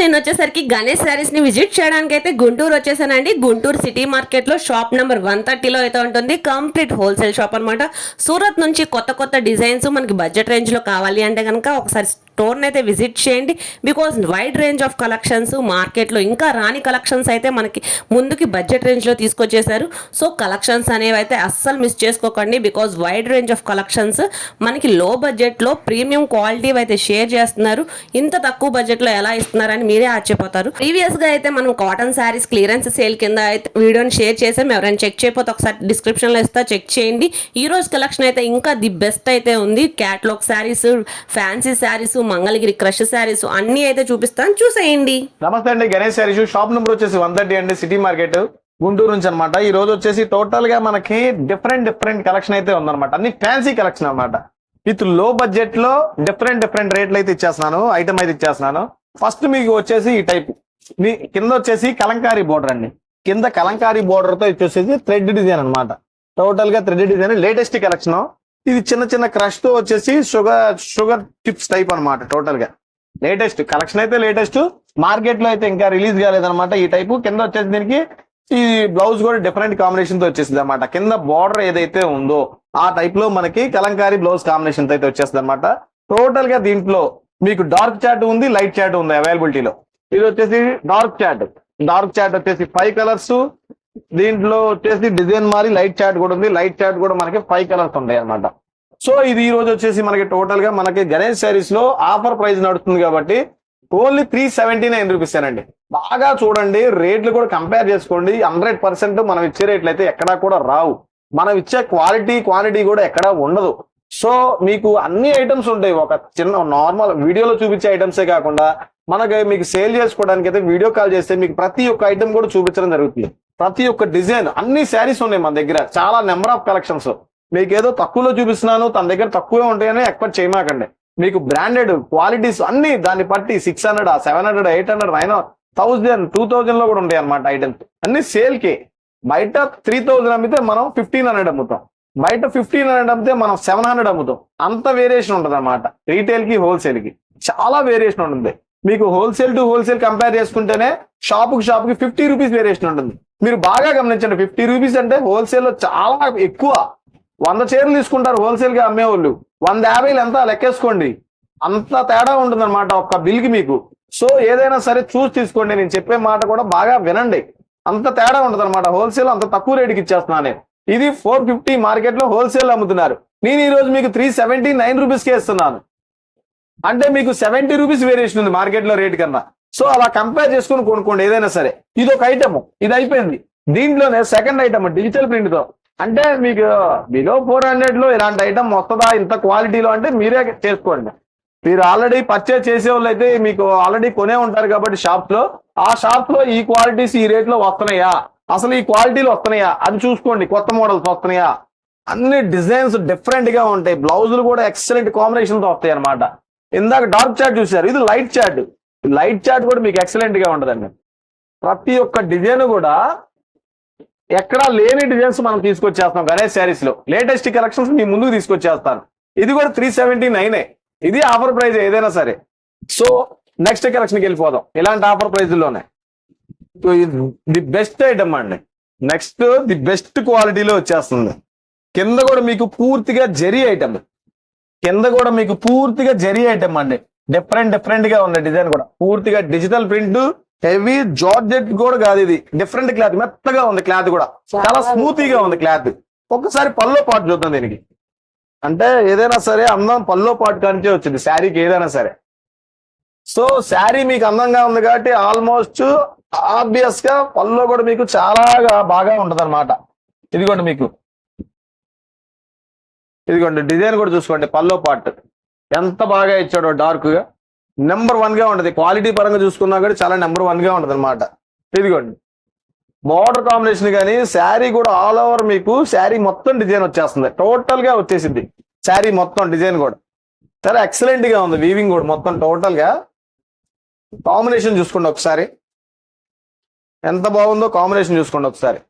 నేను వచ్చేసరికి గణేష్ శారీస్ని విజిట్ చేయడానికి అయితే గుంటూరు వచ్చేసానండి. గుంటూరు సిటీ మార్కెట్లో షాప్ నెంబర్ వన్ థర్టీలో అయితే ఉంటుంది. కంప్లీట్ హోల్సేల్ షాప్ అనమాట సూరత్ నుంచి కొత్త కొత్త డిజైన్స్ మనకి బడ్జెట్ రేంజ్లో కావాలి అంటే కనుక ఒకసారి స్టోర్ని అయితే విజిట్ చేయండి. Because wide range of collections మార్కెట్లో ఇంకా రాని కలెక్షన్స్ అయితే మనకి ముందుకి బడ్జెట్ రేంజ్లో తీసుకొచ్చేసారు. సో కలెక్షన్స్ అనేవి అయితే అస్సలు మిస్ చేసుకోకండి. Because wide range of collections మనకి లో బడ్జెట్లో ప్రీమియం క్వాలిటీ అయితే షేర్ చేస్తున్నారు. ఇంత తక్కువ బడ్జెట్లో ఎలా ఇస్తున్నారు ఇస్తున్నారని మీరే ఆశ్చర్యపోతారు. ప్రీవియస్గా అయితే మనం కాటన్ శారీస్ క్లియరెన్స్ సేల్ కింద అయితే వీడియోని షేర్ చేసాం. ఎవరైనా చెక్ చేయకపోతే ఒకసారి డిస్క్రిప్షన్లో ఇస్తా చెక్ చేయండి. ఈ రోజు కలెక్షన్ అయితే ఇంకా ది బెస్ట్ అయితే ఉంది. Catalogue saris fancy saris Mangalagiri crush saris అన్నీ అయితే చూపిస్తాను. చూసేయండి. నమస్తే అండి. గణేష్ శారీస్. షాప్ నెంబర్ వచ్చేసి వన్ థర్టీ అండి. సిటీ మార్కెట్ గుంటూరు నుంచి అనమాట ఈ రోజు వచ్చేసి టోటల్గా మనకి డిఫరెంట్ డిఫరెంట్ కలెక్షన్ అయితే ఉందన్నమాట. అన్ని ఫ్యాన్సీ కలెక్షన్ అనమాట విత్లో బడ్జెట్లో డిఫరెంట్ డిఫరెంట్ రేట్లు అయితే ఇచ్చేస్తున్నాను. ఐటమ్ అయితే ఇచ్చేస్తున్నాను. ఫస్ట్ మీకు వచ్చేసి ఈ టైప్ మీ కింద వచ్చేసి కలంకారీ బోర్డర్ అండి. కింద కలంకారీ బోర్డర్తో వచ్చేసి థ్రెడ్ డిజైన్ అన్నమాట. టోటల్గా థ్రెడ్ డిజైన్ లేటెస్ట్ కలెక్షన్ ఇది చిన్న చిన్న క్రష్తో వచ్చేసి షుగర్ షుగర్ చిప్స్ టైప్ అన్నమాట టోటల్గా. లేటెస్ట్ కలెక్షన్ అయితే లేటెస్ట్ మార్కెట్లో అయితే ఇంకా రిలీజ్ కాలేదన్నమాట ఈ టైపు కింద వచ్చేసి దీనికి ఈ బ్లౌజ్ కూడా డిఫరెంట్ కాంబినేషన్తో వచ్చేసింది అనమాట కింద బార్డర్ ఏదైతే ఉందో ఆ టైప్లో మనకి కలంకారీ బ్లౌజ్ కాంబినేషన్తో అయితే వచ్చేస్తుంది అనమాట టోటల్గా దీంట్లో మీకు డార్క్ చాట్ ఉంది లైట్ చాట్ ఉంది అవైలబిలిటీలో. ఇది వచ్చేసి డార్క్ చాట్. డార్క్ చాట్ వచ్చేసి ఫైవ్ కలర్స్. దీంట్లో వచ్చేసి డిజైన్ మారి లైట్ చాట్ కూడా ఉంది. లైట్ చాట్ కూడా మనకి ఫైవ్ కలర్స్ ఉంటాయి అన్నమాట. సో ఇది ఈ రోజు వచ్చేసి మనకి టోటల్గా మనకి గణేష్ శారీస్లో ఆఫర్ ప్రైస్ నడుస్తుంది కాబట్టి only three seventy nine rupees అండి. బాగా చూడండి రేట్లు కూడా కంపేర్ చేసుకోండి. హండ్రెడ్ పర్సెంట్ మనం ఇచ్చే రేట్లు అయితే ఎక్కడా కూడా రావు. మనం ఇచ్చే క్వాలిటీ క్వాంటిటీ కూడా ఎక్కడా ఉండదు. సో మీకు అన్ని ఐటమ్స్ ఉంటాయి. ఒక చిన్న నార్మల్ వీడియోలో చూపించే ఐటమ్సే కాకుండా మనకి మీకు సేల్ చేసుకోవడానికి అయితే వీడియో కాల్ చేస్తే మీకు ప్రతి ఒక్క ఐటమ్ కూడా చూపించడం జరుగుతుంది. ప్రతి ఒక్క డిజైన్ అన్ని శారీస్ ఉన్నాయి మన దగ్గర. చాలా నెంబర్ ఆఫ్ కలెక్షన్స్ మీకు ఏదో తక్కువలో చూపిస్తున్నాను తన దగ్గర తక్కువే ఉంటాయని ఎక్స్పెక్ట్ చేయమాకండి. మీకు బ్రాండెడ్ క్వాలిటీస్ అన్ని దాన్ని బట్టి six hundred seven hundred eight hundred nine thousand two థౌసండ్లో కూడా ఉంటాయి అనమాట ఐటమ్స్ అన్ని సేల్కి. బయట త్రీ థౌసండ్ అమ్మితే మనం ఫిఫ్టీన్ హండ్రెడ్ అమ్ముతాం. బయట ఫిఫ్టీన్ హండ్రెడ్ అమ్మితే మనం సెవెన్ హండ్రెడ్ అమ్ముతాం. అంత వేరియేషన్ ఉంటుంది అనమాట రీటైల్కి కి. హోల్సేల్కి చాలా వేరియేషన్ ఉంటుంది. మీకు హోల్సేల్ టు హోల్సేల్ కంపేర్ చేసుకుంటేనే షాపుకి షాప్కి షాప్కి ఫిఫ్టీ రూపీస్ వేరియేషన్ ఉంటుంది. మీరు బాగా గమనించండి ఫిఫ్టీ రూపీస్ అంటే హోల్సేల్లో చాలా ఎక్కువ. వంద చీరలు తీసుకుంటారు హోల్సేల్గా అమ్మేవాళ్ళు. వంద యాభైలు ఎంత? లెక్కేసుకోండి. అంత తేడా ఉంటుంది అనమాట ఒక్క బిల్కి మీకు. సో ఏదైనా సరే చూసి తీసుకోండి. నేను చెప్పే మాట కూడా బాగా వినండి. అంత తేడా ఉంటుంది అనమాట హోల్సేల్ అంత తక్కువ రేటుకి ఇచ్చేస్తున్నా నేను ఇది ఫోర్ ఫిఫ్టీ మార్కెట్లో హోల్సేల్ అమ్ముతున్నారు. నేను ఈరోజు మీకు త్రీ సెవెంటీ నైన్ రూపీస్కి ఇస్తున్నాను. అంటే మీకు సెవెంటీ రూపీస్ వేరియేషన్ ఉంది మార్కెట్లో రేట్ కన్నా. సో అలా కంపేర్ చేసుకుని కొనుక్కోండి ఏదైనా సరే. ఇది ఒక ఐటమ్ ఇది అయిపోయింది. దీంట్లోనే సెకండ్ ఐటమ్ డిజిటల్ ప్రింట్తో. అంటే మీకు బిలో ఫోర్ హండ్రెడ్లో ఇలాంటి ఐటమ్ వస్తుందా? ఇంత క్వాలిటీలో అంటే మీరే చేసుకోండి. మీరు ఆల్రెడీ పర్చేస్ చేసే వాళ్ళు అయితే మీకు ఆల్రెడీ కొనే ఉంటారు కాబట్టి షాప్లో. ఆ షాప్లో ఈ క్వాలిటీస్ ఈ రేట్లో వస్తున్నాయా? అసలు ఈ క్వాలిటీలు వస్తున్నాయా? అని చూసుకోండి. కొత్త మోడల్స్ వస్తున్నాయా? అన్ని డిజైన్స్ డిఫరెంట్గా ఉంటాయి. బ్లౌజులు కూడా ఎక్సలెంట్ కాంబినేషన్తో వస్తాయి అనమాట ఇందాక డార్క్ చాట్ చూసారు ఇది లైట్ చాట్ లైట్ చాట్ కూడా మీకు ఎక్సలెంట్గా ఉంటదండి. ప్రతి ఒక్క డిజైన్ కూడా ఎక్కడా లేని డిజైన్స్ మనం తీసుకొచ్చేస్తాం గణేష్ శారీస్లో. లేటెస్ట్ కలెక్షన్స్ మీ ముందుకు తీసుకొచ్చేస్తాను. ఇది కూడా త్రీ సెవెంటీ నైనే ఇది ఆఫర్ ప్రైస్ ఏదైనా సరే. సో నెక్స్ట్ కలెక్షన్కి వెళ్ళిపోదాం. ఇలాంటి ఆఫర్ ప్రైజ్లోనే ది బెస్ట్ ఐటమ్ అండి. నెక్స్ట్ ది బెస్ట్ క్వాలిటీలో వచ్చేస్తుంది. కింద కూడా మీకు పూర్తిగా జరీ ఐటమ్ కింద కూడా మీకు పూర్తిగా జరీ ఐటమ్ అండి. డిఫరెంట్ డిఫరెంట్గా ఉంది డిజైన్ కూడా. పూర్తిగా డిజిటల్ ప్రింట్ హెవీ జార్జెట్ కూడా కాదు ఇది. డిఫరెంట్ క్లాత్ మెత్తగా ఉంది క్లాత్ కూడా. చాలా స్మూతీగా ఉంది క్లాత్ ఒక్కసారి పల్లో పాటు చూద్దాం దీనికి. అంటే ఏదైనా సరే అందం పల్లో పాటు కంటే వచ్చింది. శారీకి ఏదైనా సరే. సో శారీ మీకు అందంగా ఉంది కాబట్టి ఆల్మోస్ట్ ఆబ్వియస్గా పల్లో కూడా మీకు చాలా బాగా ఉంటది అనమాట ఇదిగోండి మీకు. ఇదిగోండి డిజైన్ కూడా చూసుకోండి పల్లో పార్ట్ ఎంత బాగా ఇచ్చాడో డార్క్గా. నెంబర్ వన్గా ఉంటది. క్వాలిటీ పరంగా చూసుకున్నా కూడా చాలా నెంబర్ వన్గా ఉంటది అనమాట ఇదిగోండి. బార్డర్ కాంబినేషన్ కానీ శారీ కూడా ఆల్ ఓవర్ మీకు శారీ మొత్తం డిజైన్ వచ్చేస్తుంది. టోటల్గా వచ్చేసింది. శారీ మొత్తం డిజైన్ కూడా. చాలా ఎక్సలెంట్గా ఉంది. వీవింగ్ కూడా మొత్తం టోటల్గా. కాంబినేషన్ చూసుకోండి ఒకసారి. ఎంత బాగుందో కాంబినేషన్ చూసుకోండి ఒకసారి.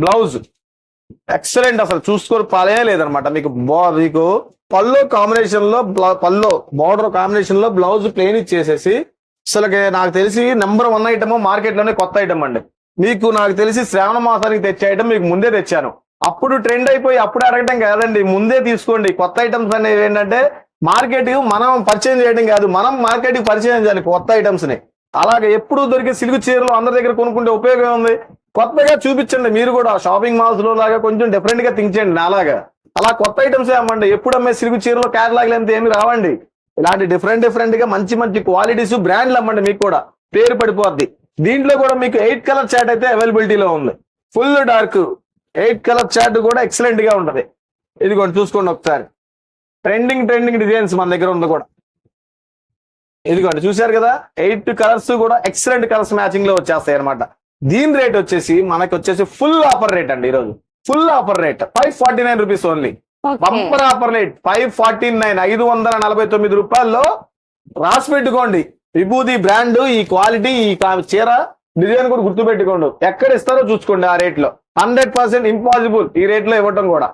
బ్లౌజ్. ఎక్సలెంట్ అసలు చూసుకోరు పాలే లేదనమాట. మీకు బా- మీకు పల్లో కాంబినేషన్లో పల్లో బార్డర్ కాంబినేషన్లో బ్లౌజ్ ప్లేన్ ఇచ్చేసేసి అసలు నాకు తెలిసి నెంబర్ వన్ ఐటమ్ మార్కెట్లోనే కొత్త ఐటమ్ అండి. మీకు నాకు తెలిసి శ్రావణ మాసానికి తెచ్చే ఐటమ్ మీకు ముందే తెచ్చాను. అప్పుడు ట్రెండ్ అయిపోయి అప్పుడు అడగటం కాదండి ముందే తీసుకోండి. కొత్త ఐటమ్స్ అనేవి ఏంటంటే మార్కెట్ మనం పరిచయం చేయడం కాదు మనం మార్కెట్ పరిచయం చేయాలి కొత్త ఐటమ్స్ని. అలాగే ఎప్పుడు దొరికే సిల్క్ చీరలు అందరి దగ్గర కొనుక్కుంటే ఉపయోగం ఉంది కొత్తగా చూపించండి మీరు కూడా షాపింగ్ మాల్స్లో లాగా కొంచెం డిఫరెంట్గా థింక్ చేయండి నాలాగా. అలా కొత్త ఐటమ్స్ అమ్మండి ఎప్పుడు అమ్మే సిల్క్ చీరలో క్యాటలాగ్లు ఎంత ఏమి రావండి. ఇలాంటి డిఫరెంట్ డిఫరెంట్గా మంచి మంచి క్వాలిటీస్ బ్రాండ్లు అమ్మండి మీకు కూడా. పేరు పడిపోద్ది. దీంట్లో కూడా మీకు ఎయిట్ కలర్ చాట్ అయితే అవైలబిలిటీలో ఉంది. Full dark eight colour chart కూడా ఎక్సలెంట్గా ఉంటది. ఇదిగోండి చూసుకోండి ఒకసారి. ట్రెండింగ్ ట్రెండింగ్ డిజైన్స్ మన దగ్గర ఉంది కూడా. ఇదిగోండి చూశారు కదా? ఎయిట్ కలర్స్ కూడా ఎక్సలెంట్ కలర్స్ మ్యాచింగ్లో వచ్చేస్తాయి అనమాట దీని రేట్ వచ్చేసి మనకి వచ్చేసి ఫుల్ ఆఫర్ రేట్ అండి ఈరోజు. Full offer rate five forty nine rupees only bumper offer rate five forty nine ఐదు వందల నలభై తొమ్మిది రూపాయల్లో రాసి పెట్టుకోండి. విభూది బ్రాండ్ ఈ క్వాలిటీ ఈ చీర డిజైన్ కూడా గుర్తు పెట్టుకోండి ఎక్కడ ఇస్తారో చూసుకోండి ఆ రేట్లో. హండ్రెడ్ పర్సెంట్ ఇంపాసిబుల్ ఈ రేట్లో ఇవ్వటం కూడా.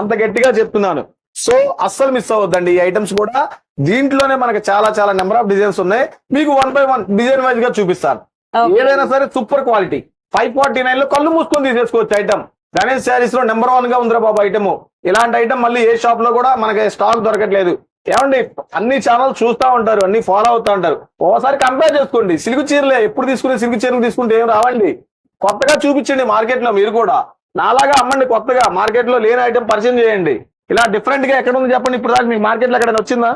అంత గట్టిగా చెప్తున్నాను. సో అస్సలు మిస్ అవ్వద్దండి. ఈ ఐటమ్స్ కూడా దీంట్లోనే మనకి చాలా చాలా నెంబర్ ఆఫ్ డిజైన్స్ ఉన్నాయి. మీకు వన్ బై వన్ డిజైన్ వైజ్గా చూపిస్తాను. ఏదైనా సరే సూపర్ క్వాలిటీ ఫైవ్ ఫార్టీ నైన్లో కళ్ళు మూసుకొని తీసేసుకోవచ్చు ఐటమ్ గణేష్ శారీస్లో నెంబర్ వన్గా ఉందిరా బాబు ఐటమ్ ఇలాంటి ఐటమ్ మళ్ళీ ఏ షాప్లో కూడా మనకి స్టాక్ దొరకట్లేదు. ఏమండి అన్ని ఛానల్స్ చూస్తా ఉంటారు అన్ని ఫాలో అవుతా ఉంటారు. ఓసారి కంపేర్ చేసుకోండి. సిల్క్ చీరలే ఎప్పుడు తీసుకునే సిల్క్ చీరలు తీసుకుంటే ఏం రావండి? కొత్తగా చూపించండి మార్కెట్లో మీరు కూడా. నాలాగా అమ్మండి కొత్తగా. మార్కెట్లో లేని ఐటమ్ పరిచయం చేయండి. ఇలా డిఫరెంట్గా ఎక్కడ ఉంది చెప్పండి? ఇప్పుడు దాకా మీకు మార్కెట్లో ఎక్కడైనా వచ్చిందా?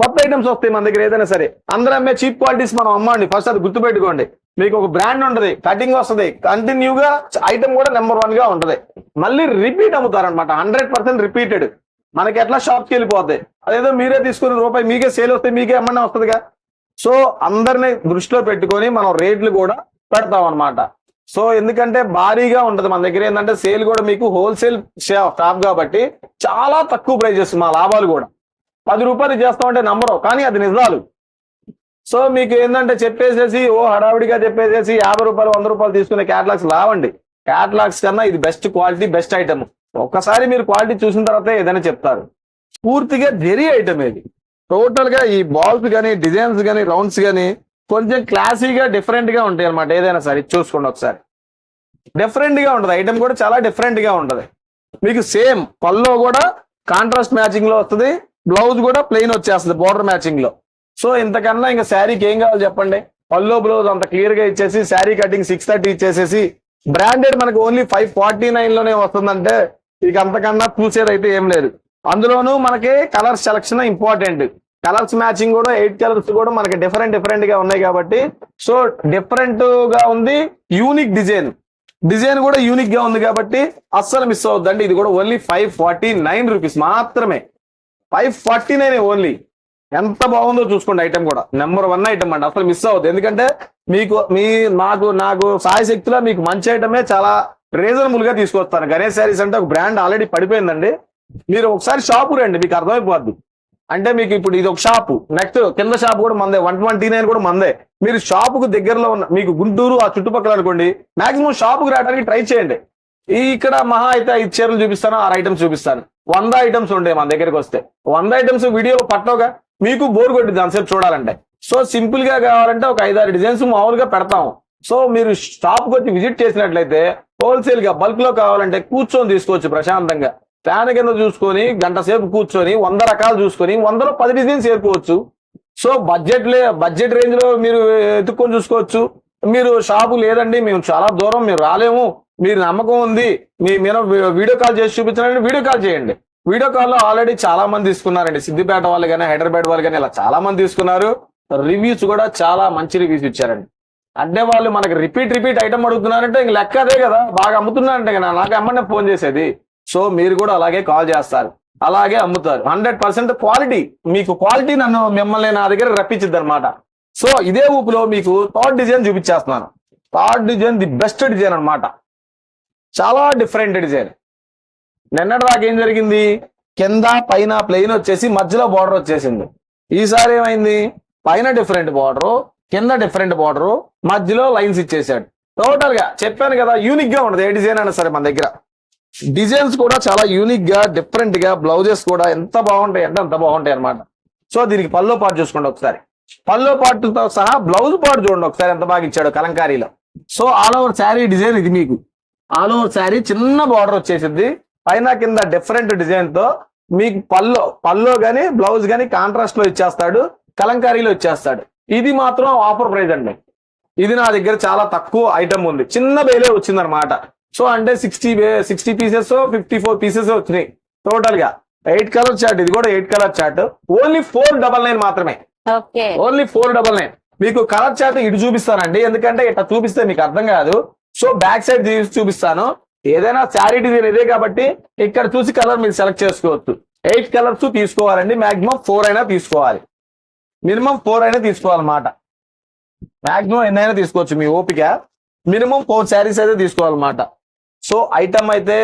కొత్త ఐటమ్స్ వస్తాయి మన దగ్గర ఏదైనా సరే. అందరూ అమ్మే చీప్ క్వాలిటీస్ మనం అమ్మండి. ఫస్ట్ అది గుర్తుపెట్టుకోండి. మీకు ఒక బ్రాండ్ ఉంటది కటింగ్ వస్తది. కంటిన్యూగా ఐటమ్ కూడా నెంబర్ వన్గా ఉంటది. మళ్ళీ రిపీట్ అమ్ముతారనమాట హండ్రెడ్ పర్సెంట్ రిపీటెడ్ మనకి ఎట్లా షాప్కి వెళ్ళిపోతాయి అదేదో మీరే తీసుకుని రూపాయి మీకే సేల్ వస్తే మీకే అమ్మన్నా వస్తుందిగా. సో అందరిని దృష్టిలో పెట్టుకొని మనం రేట్లు కూడా పెడతాం అనమాట సో ఎందుకంటే భారీగా ఉంటుంది మన దగ్గర. ఏంటంటే సేల్ కూడా మీకు హోల్సేల్ షాప్ కాబట్టి చాలా తక్కువ ప్రైజెస్ మా లాభాలు కూడా. పది రూపాయలు చేస్తామంటే నమ్మరు కానీ అది నిజాలు. సో మీకు ఏంటంటే చెప్పేసేసి ఓ హడావిడిగా చెప్పేసేసి యాభై రూపాయలు వంద రూపాయలు తీసుకునే క్యాటలాగ్స్ లావండి. క్యాటలాగ్స్ కన్నా ఇది బెస్ట్ క్వాలిటీ బెస్ట్ ఐటమ్ ఒక్కసారి మీరు క్వాలిటీ చూసిన తర్వాత ఏదైనా చెప్తారు. పూర్తిగా జెరీ ఐటమ్ ఇది. టోటల్గా ఈ బాల్స్ కానీ డిజైన్స్ కానీ రౌండ్స్ కానీ కొంచెం క్లాసీగా డిఫరెంట్గా ఉంటాయి అనమాట ఏదైనా సరే చూసుకోండి ఒకసారి. డిఫరెంట్గా ఉంటది. ఐటమ్ కూడా చాలా డిఫరెంట్గా మీకు సేమ్ పల్లో కూడా కాంట్రాస్ట్ మ్యాచింగ్లో వస్తుంది. బ్లౌజ్ కూడా ప్లెయిన్ వచ్చేస్తుంది బోర్డర్ మ్యాచింగ్లో. సో ఇంతకన్నా ఇంకా శారీకి ఏం కావాలి చెప్పండి? పల్లో బ్లౌజ్ అంత క్లియర్గా ఇచ్చేసి శారీ కటింగ్ సిక్స్ థర్టీ ఇచ్చేసేసి బ్రాండెడ్ మనకి ఓన్లీ ఫైవ్ ఫార్టీ నైన్లోనే వస్తుందంటే ఇక అంతకన్నా చూసేది అయితే ఏం లేదు. అందులోనూ మనకి colour selection important colours matching కూడా ఎయిట్ కలర్స్ కూడా మనకి డిఫరెంట్ డిఫరెంట్గా ఉన్నాయి కాబట్టి సో డిఫరెంట్గా ఉంది యూనిక్ డిజైన్ డిజైన్ కూడా యూనిక్గా ఉంది కాబట్టి అస్సలు మిస్ అవుద్దండి ఇది కూడా only five forty nine rupees మాత్రమే. ఫైవ్ ఫార్టీ నైన్ ఓన్లీ ఎంత బాగుందో చూసుకోండి ఐటమ్ కూడా. నెంబర్ వన్ ఐటమ్ అండి. అసలు మిస్ అవ్వద్దు. ఎందుకంటే మీకు మీ నాకు నాకు సాయశక్తిలో మీకు మంచి ఐటమే చాలా రీజనబుల్గా తీసుకొస్తాను. గణేష్ శారీస్ అంటే ఒక బ్రాండ్ ఆల్రెడీ పడిపోయిందండి. మీరు ఒకసారి షాపు రండి. మీకు అర్థమైపోద్ది. అంటే మీకు ఇప్పుడు ఇది ఒక షాపు. నెక్స్ట్ కింద షాప్ కూడా మందే. వన్ ట్వంటీ నైన్ కూడా మందే. మీరు షాపుకు దగ్గరలో ఉన్న మీకు గుంటూరు ఆ చుట్టుపక్కల అనుకోండి మాక్సిమం షాపుకు రావడానికి ట్రై చేయండి. ఈ ఇక్కడ మహా అయితే ఐదు చీరలు చూపిస్తాను ఆరు ఐటమ్స్ చూపిస్తాను. వంద ఐటమ్స్ ఉంటాయి మన దగ్గరికి వస్తే. వంద ఐటమ్స్ వీడియోలో పట్టవుగా? మీకు బోర్ కొట్టింది అంతసేపు చూడాలంటే. సో సింపుల్గా కావాలంటే ఒక ఐదారు డిజైన్స్ మామూలుగా పెడతాము. సో మీరు షాప్కి వచ్చి విజిట్ చేసినట్లయితే హోల్సేల్గా బల్క్లో కావాలంటే కూర్చొని తీసుకోవచ్చు ప్రశాంతంగా. ఫ్యాన్ కింద చూసుకొని గంట సేపు కూర్చొని వంద రకాలు చూసుకొని వందలో పది డిజైన్స్ చేరుకోవచ్చు. సో బడ్జెట్ లే బడ్జెట్ రేంజ్లో మీరు ఎత్తుక్కొని చూసుకోవచ్చు. మీరు షాపు లేదండి మేము చాలా దూరం మేము రాలేము. మీరు నమ్మకం ఉంది మీ మీరు వీడియో కాల్ చేసి చూపించాలంటే వీడియో కాల్ చేయండి. వీడియో కాల్లో ఆల్రెడీ చాలా మంది తీసుకున్నారండి. సిద్దిపేట వాళ్ళు కానీ హైదరాబాద్ వాళ్ళు కానీ ఇలా చాలా మంది తీసుకున్నారు. రివ్యూస్ కూడా చాలా మంచి రివ్యూస్ ఇచ్చారండి. అంటే వాళ్ళు మనకి రిపీట్ రిపీట్ ఐటమ్ అడుగుతున్నారంటే ఇంక లెక్క అదే కదా బాగా అమ్ముతున్నారంటే నాకు అమ్మనే ఫోన్ చేసేది. సో మీరు కూడా అలాగే కాల్ చేస్తారు. అలాగే అమ్ముతారు. Hundred percent quality. మీకు క్వాలిటీ నన్ను మిమ్మల్ని నా దగ్గర రప్పించింది అనమాట సో ఇదే ఊపులో మీకు third design చూపించేస్తున్నాను. Third design the best design అన్నమాట. చాలా డిఫరెంట్ డిజైన్. నిన్నటి దాకా ఏం జరిగింది? కింద పైన ప్లెయిన్ వచ్చేసి మధ్యలో బార్డర్ వచ్చేసింది. ఈసారి ఏమైంది? పైన డిఫరెంట్ బార్డరు కింద డిఫరెంట్ బార్డరు మధ్యలో లైన్స్ ఇచ్చేసాడు టోటల్గా చెప్పాను కదా యూనిక్గా ఉండదు. ఏ డిజైన్ అయినా సరే మన దగ్గర. డిజైన్స్ కూడా చాలా యూనిక్గా డిఫరెంట్గా బ్లౌజెస్ కూడా ఎంత బాగుంటాయి అంటే అంత బాగుంటాయి అనమాట సో దీనికి పల్లో పాటు చూసుకోండి ఒకసారి. పల్లో పాటుతో సహా బ్లౌజ్ పాటు చూడండి ఒకసారి ఎంత బాగా ఇచ్చాడు కలంకారీలో. So all over sari design ఇది మీకు. ఆల్ ఓవర్ శారీ చిన్న బార్డర్ వచ్చేసింది పైన కింద డిఫరెంట్ డిజైన్తో మీకు పల్లో పల్లో గానీ బ్లౌజ్ గానీ కాంట్రాస్ట్లో ఇచ్చేస్తాడు కలంకారీలో ఇచ్చేస్తాడు. ఇది మాత్రం ఆఫర్ ప్రైజ్ అండి. ఇది నా దగ్గర చాలా తక్కువ ఐటమ్ ఉంది. చిన్న బేలే వచ్చిందనమాట సో అంటే sixty sixty pieces fifty four pieces వచ్చినాయి. టోటల్గా. ఎయిట్ కలర్ చార్ట్ ఇది కూడా eight colour chart only four double nine మాత్రమే. ఓన్లీ ఫోర్ డబల్ నైన్ మీకు కలర్ చార్ట్ ఇటు చూపిస్తానండి. ఎందుకంటే ఇట్లా చూపిస్తే మీకు అర్థం కాదు. సో బ్యాక్ సైడ్ చూపిస్తాను. ఏదైనా శారీ డిజైన్ ఇదే కాబట్టి ఇక్కడ చూసి కలర్ మీరు సెలెక్ట్ చేసుకోవచ్చు. ఎయిట్ కలర్స్ తీసుకోవాలండి. మాక్సిమం ఫోర్ అయినా తీసుకోవాలి. మినిమం ఫోర్ అయినా తీసుకోవాలన్నమాట. మాక్సిమం ఎన్నైనా తీసుకోవచ్చు మీ ఓపిక. మినిమం ఫోర్ శారీస్ అయితే తీసుకోవాలన్నమాట. సో ఐటమ్ అయితే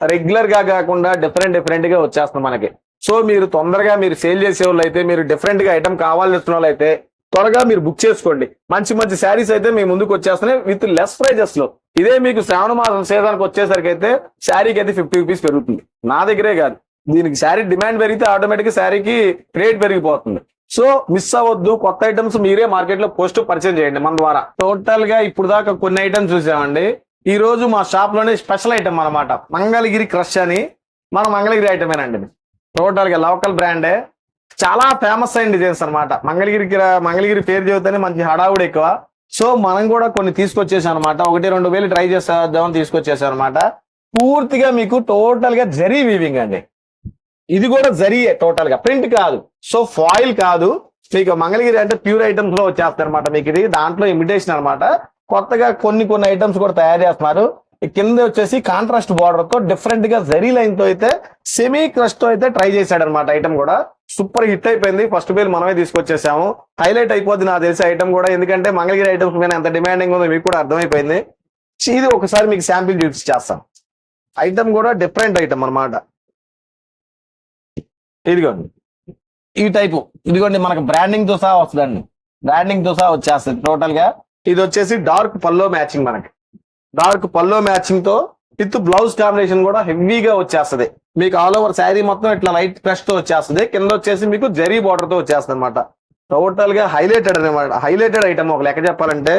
రెగ్యులర్గా కాకుండా డిఫరెంట్ డిఫరెంట్గా వచ్చేస్తుంది మనకి. సో మీరు తొందరగా మీరు సేల్ చేసే వాళ్ళు అయితే మీరు డిఫరెంట్గా ఐటమ్ కావాలని వాళ్ళు అయితే త్వరగా మీరు బుక్ చేసుకోండి. మంచి మంచి శారీస్ అయితే మీ ముందుకు వచ్చేస్తున్నాయి విత్ లెస్ ప్రైజెస్లో. ఇదే మీకు శ్రావణ మాసం సీజన్కి వచ్చేసరికి అయితే శారీకి అయితే ఫిఫ్టీ రూపీస్ పెరుగుతుంది. నా దగ్గరే కాదు. దీనికి శారీ డిమాండ్ పెరిగితే ఆటోమేటిక్ శారీకి రేట్ పెరిగిపోతుంది. సో మిస్ అవ్వద్దు. కొత్త ఐటమ్స్ మీరే మార్కెట్లో పోస్ట్ పరిచయం చేయండి మన ద్వారా. టోటల్గా ఇప్పుడు దాకా కొన్ని ఐటమ్స్ చూసామండి. ఈ రోజు మా షాప్లోనే స్పెషల్ ఐటమ్ అన్నమాట. మంగళగిరి క్రష్ అని. మన మంగళగిరి ఐటమేనండి టోటల్గా టోటల్గా లోకల్ బ్రాండే చాలా ఫేమస్ అయిన డిజైన్స్ అనమాట మంగళగిరికి మంగళగిరి పేరు చెబితేనే మంచి హడావుడు ఎక్కువ. సో మనం కూడా కొన్ని తీసుకొచ్చేసాం అనమాట ఒకటి రెండు వేలు ట్రై చేసేద్దామని తీసుకొచ్చేసాం అనమాట పూర్తిగా మీకు టోటల్గా జరీ వీవింగ్ అండి. ఇది కూడా జరియే టోటల్గా ప్రింట్ కాదు. సో ఫాయిల్ కాదు. మీకు మంగళగిరి అంటే ప్యూర్ ఐటమ్స్లో వచ్చేస్తారు అనమాట మీకు ఇది దాంట్లో ఇమిటేషన్ అన్నమాట. కొత్తగా కొన్ని కొన్ని ఐటమ్స్ కూడా తయారు చేస్తున్నారు. కింద వచ్చేసి కాంట్రాస్ట్ బార్డర్తో డిఫరెంట్గా జరీ లైన్తో అయితే సెమీ క్రష్తో అయితే ట్రై చేశాడు అనమాట ఐటమ్ కూడా. సూపర్ హిట్ అయిపోయింది. ఫస్ట్ పేరు మనమే తీసుకొచ్చేసాము. హైలైట్ అయిపోద్ది నాకు తెలిసి ఐటమ్ కూడా. ఎందుకంటే మంగళగిరి ఐటమ్స్ మీద ఎంత డిమాండింగ్ ఉందో మీకు కూడా అర్థమైపోయింది. ఇది ఒకసారి మీకు శాంపిల్ చూసి చేస్తాం. ఐటమ్ కూడా డిఫరెంట్ ఐటమ్ అన్నమాట. ఇదిగోండి. ఈ టైపు ఇదిగోండి మనకు బ్రాండింగ్తో సహా వస్తుందండి. బ్రాండింగ్తో సహా వచ్చేస్తుంది టోటల్గా. ఇది వచ్చేసి డార్క్ పల్లో మ్యాచింగ్ మనకి. డార్క్ పల్లో మ్యాచింగ్తో విత్ బ్లౌజ్ కాంబినేషన్ కూడా హెవీగా వచ్చేస్తుంది. మీకు ఆల్ ఓవర్ శారీ మొత్తం ఇట్లా లైట్ క్రష్తో వచ్చేస్తుంది. కింద వచ్చేసి మీకు జరీ బార్డర్తో వచ్చేస్తుంది అనమాట టోటల్గా హైలైటెడ్ అనమాట హైలైటెడ్ ఐటమ్ ఒక లెక్క చెప్పాలంటే.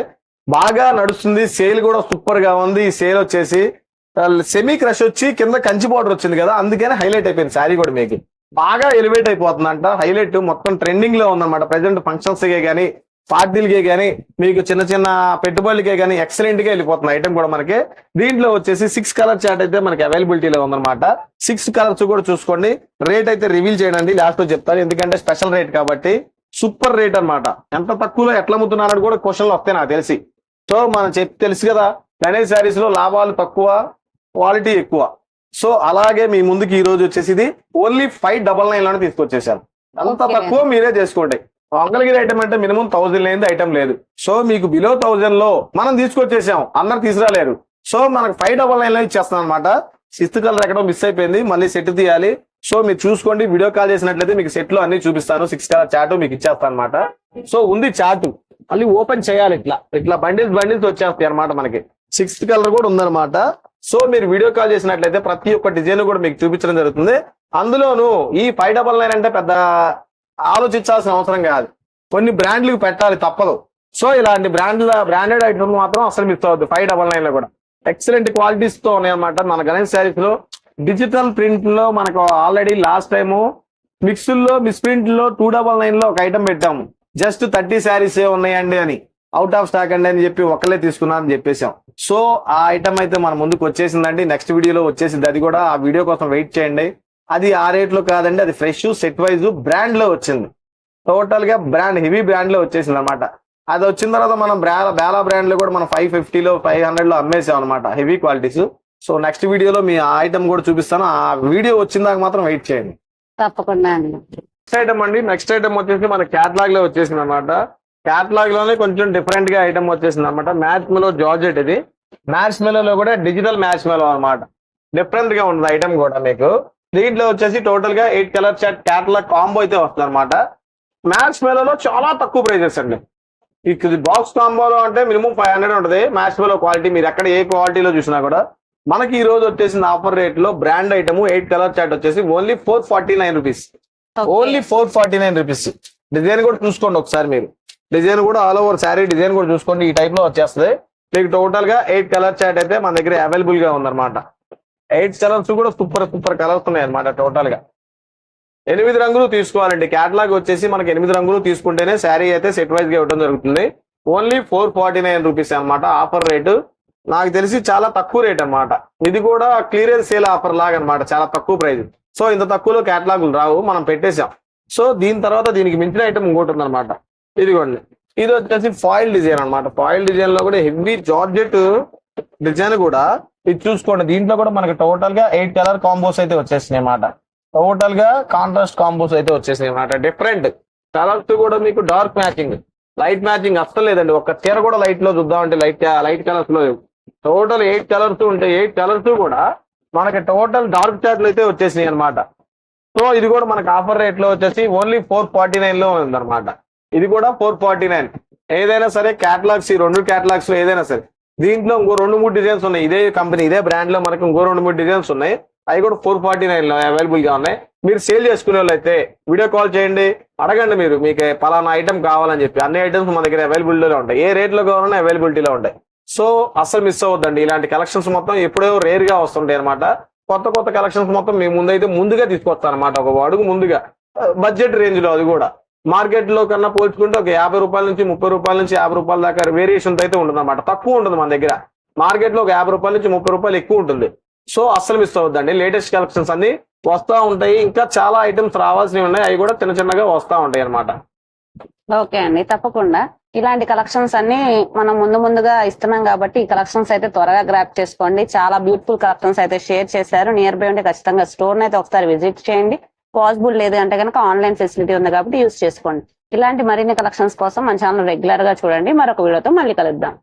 బాగా నడుస్తుంది. సేల్ కూడా సూపర్గా ఉంది. ఈ సేల్ వచ్చేసి సెమీ క్రష్ వచ్చి కింద కంచి బార్డర్ వచ్చింది కదా అందుకనే హైలైట్ అయిపోయింది శారీ కూడా మీకు. బాగా ఎలివేట్ అయిపోతుందంట. హైలైట్ మొత్తం ట్రెండింగ్లో ఉందన్నమాట. ప్రెసెంట్ ఫంక్షన్స్ కే గానీ పార్టీలకే గానీ మీకు చిన్న చిన్న పెట్టుబడులకే గానీ ఎక్సలెంట్గా వెళ్ళిపోతుంది ఐటమ్ కూడా మనకి. దీంట్లో వచ్చేసి సిక్స్ కలర్ చార్ట్ అయితే మనకి అవైలబిలిటీలో ఉందన్నమాట. సిక్స్ కలర్స్ కూడా చూసుకోండి. రేట్ అయితే రివీల్ చేయండి. లాస్ట్లో చెప్తాను. ఎందుకంటే స్పెషల్ రేట్ కాబట్టి సూపర్ రేట్ అన్నమాట. ఎంత తక్కువలో ఎట్లా అమ్ముతున్నారని కూడా క్వశ్చన్లు వస్తాయి నాకు తెలిసి. సో మనం చెప్పి తెలుసు కదా. గణేష్ శారీస్లో లాభాలు తక్కువ క్వాలిటీ ఎక్కువ. సో అలాగే మీ ముందుకి ఈ రోజు వచ్చేసి ఇది ఓన్లీ ఫైవ్ డబల్ నైన్లోనే తీసుకొచ్చేసాను. అంత. తక్కువ మీరే చేసుకోండి. మంగళగిరి ఐటమ్ అంటే మినిమం థౌసండ్ లేనిది ఐటమ్ లేదు. సో మీకు బిలో థౌజండ్లో మనం తీసుకొచ్చేసాం. అందరు తీసుకురాలేరు. సో మనకు ఫైవ్ డబల్ నైన్లో ఇచ్చేస్తాం అనమాట సిక్స్త్ కలర్ ఎక్కడో మిస్ అయిపోయింది. మళ్ళీ సెట్ తీయాలి. సో మీరు చూసుకోండి. వీడియో కాల్ చేసినట్లయితే మీకు సెట్లో అన్ని చూపిస్తాను. సిక్స్ కలర్ చాటు మీకు ఇచ్చేస్తాను అనమాట సో ఉంది చాటు మళ్ళీ ఓపెన్ చేయాలి ఇట్లా. ఇట్లా బండిల్స్ బండిల్స్ వచ్చేస్తాయి అనమాట మనకి. సిక్స్త్ కలర్ కూడా ఉందన్నమాట. సో మీరు వీడియో కాల్ చేసినట్లయితే ప్రతి ఒక్క డిజైన్ కూడా మీకు చూపించడం జరుగుతుంది. అందులోను ఈ ఫైవ్ డబల్ నైన్ అంటే పెద్ద ఆలోచించాల్సిన అవసరం కాదు. కొన్ని బ్రాండ్లకు పెట్టాలి తప్పదు. సో ఇలాంటి బ్రాండ్ల బ్రాండెడ్ ఐటమ్ మాత్రం అసలు మిస్ అవ్వద్దు. ఫైవ్ డబల్ నైన్లో కూడా. ఎక్సలెంట్ క్వాలిటీస్తో ఉన్నాయి అనమాట మన గణేష్ శారీస్లో. డిజిటల్ ప్రింట్లో మనకు ఆల్రెడీ లాస్ట్ టైము మిక్సుల్లో మిస్ ప్రింట్లో టూ డబల్ నైన్లో ఒక ఐటమ్ పెట్టాము. జస్ట్ థర్టీ శారీస్ ఏ ఉన్నాయండి అని. అవుట్ ఆఫ్ స్టాక్ అండి అని చెప్పి ఒకళ్ళే తీసుకున్నారని చెప్పేసాం సో ఆ ఐటమ్ అయితే మన ముందుకు వచ్చేసిందండి. నెక్స్ట్ వీడియోలో వచ్చేసింది. అది కూడా ఆ వీడియో కోసం వెయిట్ చేయండి. అది ఆ రేట్లో కాదండి అది ఫ్రెష్ సెట్ వైజ్ బ్రాండ్లో వచ్చింది. టోటల్గా బ్రాండ్ హెవీ బ్రాండ్లో వచ్చేసింది అనమాట అది వచ్చిన తర్వాత మనం బ్రా బేలా బ్రాండ్లో కూడా మనం ఫైవ్ ఫిఫ్టీలో ఫైవ్ హండ్రెడ్లో అమ్మేసాం అనమాట హెవీ క్వాలిటీస్. సో నెక్స్ట్ వీడియోలో మీ ఆ ఐటమ్ కూడా చూపిస్తాను. ఆ వీడియో వచ్చిన దాకా మాత్రం వెయిట్ చేయండి. తప్పకుండా అండి. నెక్స్ట్ ఐటమ్ అండి నెక్స్ట్ ఐటమ్ వచ్చేసి మన క్యాటలాగ్లో వచ్చేసింది అనమాట క్యాటలాగ్లోనే కొంచెం డిఫరెంట్గా ఐటమ్ వచ్చేసింది అనమాట మ్యాచ్ మెలో జార్జెట్ ఇది. మ్యాచ్ మెలోలో కూడా డిజిటల్ మ్యాచ్ మెలో అనమాట డిఫరెంట్గా ఉంటుంది ఐటమ్ కూడా మీకు. దీంట్లో వచ్చేసి టోటల్గా eight colour chart catalogue combo అయితే వస్తుంది అనమాట మ్యాచ్ మెలోలో చాలా తక్కువ ప్రైజెస్ అండి. ఇది బాక్స్ కాంబోలో అంటే మినిమం ఫైవ్ హండ్రెడ్ ఉంటుంది. మ్యాక్సిమం క్వాలిటీ మీరు ఎక్కడ ఏ క్వాలిటీలో చూసినా కూడా మనకి ఈ రోజు వచ్చేసిన ఆఫర్ రేట్లో brand item eight colour chart వచ్చేసి only four forty nine rupees only four forty nine rupees design కూడా చూసుకోండి ఒకసారి మీరు. డిజైన్ కూడా ఆల్ ఓవర్ శారీ డిజైన్ కూడా చూసుకోండి. ఈ టైప్లో వచ్చేస్తుంది. మీకు టోటల్గా ఎయిట్ కలర్ చాట్ అయితే మన దగ్గర అవైలబుల్గా ఉందన్నమాట. ఎయిట్ కలర్స్ కూడా సూపర్ సూపర్ కలర్స్ ఉన్నాయి అనమాట టోటల్గా. ఎనిమిది రంగులు తీసుకోవాలండి. క్యాటలాగ్ వచ్చేసి మనకి ఎనిమిది రంగులు తీసుకుంటేనే శారీ అయితే సెట్ వైజ్గా ఇవ్వడం జరుగుతుంది. Only four forty nine rupees అనమాట ఆఫర్ రేటు నాకు తెలిసి చాలా తక్కువ రేట్ అన్నమాట. ఇది కూడా క్లియరెన్స్ సేల్ ఆఫర్ లాగా అన్నమాట చాలా తక్కువ ప్రైస్ సో ఇంత తక్కువలో క్యాటలాగులు రావు మనం పెట్టేశాం. సో దీని తర్వాత దీనికి మించిన ఐటమ్ ఇంకోటి ఉందన్నమాట. ఇదిగోండి. ఇది వచ్చేసి ఫాయిల్ డిజైన్ అన్నమాట. ఫాయిల్ డిజైన్లో కూడా హెవీ జార్జెట్ డిజైన్ కూడా ఇది చూసుకోండి. దీంట్లో కూడా మనకి టోటల్గా ఎయిట్ కలర్ కాంబోస్ అయితే వచ్చేసినాయి అన్నమాట. టోటల్గా కాంట్రాస్ట్ కాంబోస్ అయితే వచ్చేసినాయి అన్నమాట. డిఫరెంట్ కలర్స్ కూడా మీకు డార్క్ మ్యాచింగ్ లైట్ మ్యాచింగ్ అస్సలు లేదండి. ఒక చీర కూడా లైట్లో చూద్దామంటే లైట్ లైట్ కలర్స్లో టోటల్ ఎయిట్ కలర్స్ ఉంటాయి ఎయిట్ కలర్స్ కూడా మనకి టోటల్ డార్క్ చాట్లు అయితే వచ్చేసినాయి అనమాట సో ఇది కూడా మనకి ఆఫర్ రేట్లో వచ్చేసి ఓన్లీ ఫోర్ ఫార్టీ నైన్లో ఉందన్నమాట. ఇది కూడా ఫోర్ ఫార్టీ నైన్ ఏదైనా సరే క్యాటలాగ్స్ ఈ రెండు క్యాటలాగ్స్లో ఏదైనా సరే దీంట్లో ఇంకో రెండు మూడు డిజైన్స్ ఉన్నాయి. ఇదే కంపెనీ ఇదే బ్రాండ్లో మనకి ఇంకో రెండు మూడు డిజైన్స్ ఉన్నాయి. అవి కూడా ఫోర్ ఫార్టీ నైన్లో అవైలబుల్గా ఉన్నాయి. మీరు సేల్ చేసుకునే వాళ్ళు అయితే వీడియో కాల్ చేయండి. అడగండి మీరు మీకు పలానా ఐటమ్ కావాలని చెప్పి. అన్ని ఐటమ్స్ మన దగ్గర అవైలబిలిటీలో ఉంటాయి. ఏ రేట్లో కావాలన్నా అవైలబిలిటీలో ఉంటాయి. సో అస్సలు మిస్ అవ్వద్దండి. ఇలాంటి కలెక్షన్స్ మొత్తం ఎప్పుడో రేర్గా వస్తుంటాయి అనమాట కొత్త కొత్త కలెక్షన్స్ మొత్తం మేము ముందైతే ముందుగా తీసుకొస్తాం అనమాట ఒక అడుగు ముందుగా. బడ్జెట్ రేంజ్లో అది కూడా. మార్కెట్లో కన్నా పోల్చుకుంటే ఒక యాభై రూపాయల నుంచి ముప్పై రూపాయల నుంచి యాభై రూపాయల దాకా వేరియేషన్ అయితే ఉంటుంది అనమాట తక్కువ ఉంటుంది మన దగ్గర. మార్కెట్లో ఒక యాభై రూపాయల నుంచి ముప్పై రూపాయలు ఎక్కువ ఉంటుంది. సో అస్సలు మిస్ అవ్వద్దండి. లేటెస్ట్ కలెక్షన్స్ అన్ని వస్తా ఉంటాయి. ఇంకా చాలా ఐటమ్స్ రావాల్సినవి ఉన్నాయి. అవి కూడా చిన్న చిన్నగా వస్తూ ఉంటాయి అనమాట ఓకే అండి. తప్పకుండా. ఇలాంటి కలెక్షన్స్ అన్ని మనం ముందు ముందుగా ఇస్తున్నాం కాబట్టి ఈ కలెక్షన్స్ అయితే త్వరగా గ్రాప్ చేసుకోండి. చాలా బ్యూటిఫుల్ కలెక్షన్స్ అయితే షేర్ చేశారు. నియర్ బై ఉంటే ఖచ్చితంగా స్టోర్ అయితే ఒకసారి విజిట్ చేయండి. పాసిబుల్ లేదు అంటే కనుక ఆన్లైన్ ఫెసిలిటీ ఉంది కాబట్టి యూస్ చేసుకోండి. ఇలాంటి మరిన్ని కలెక్షన్స్ కోసం మన ఛానల్ రెగ్యులర్గా చూడండి. మరొక వీడియోతో మళ్ళీ కలుద్దాం.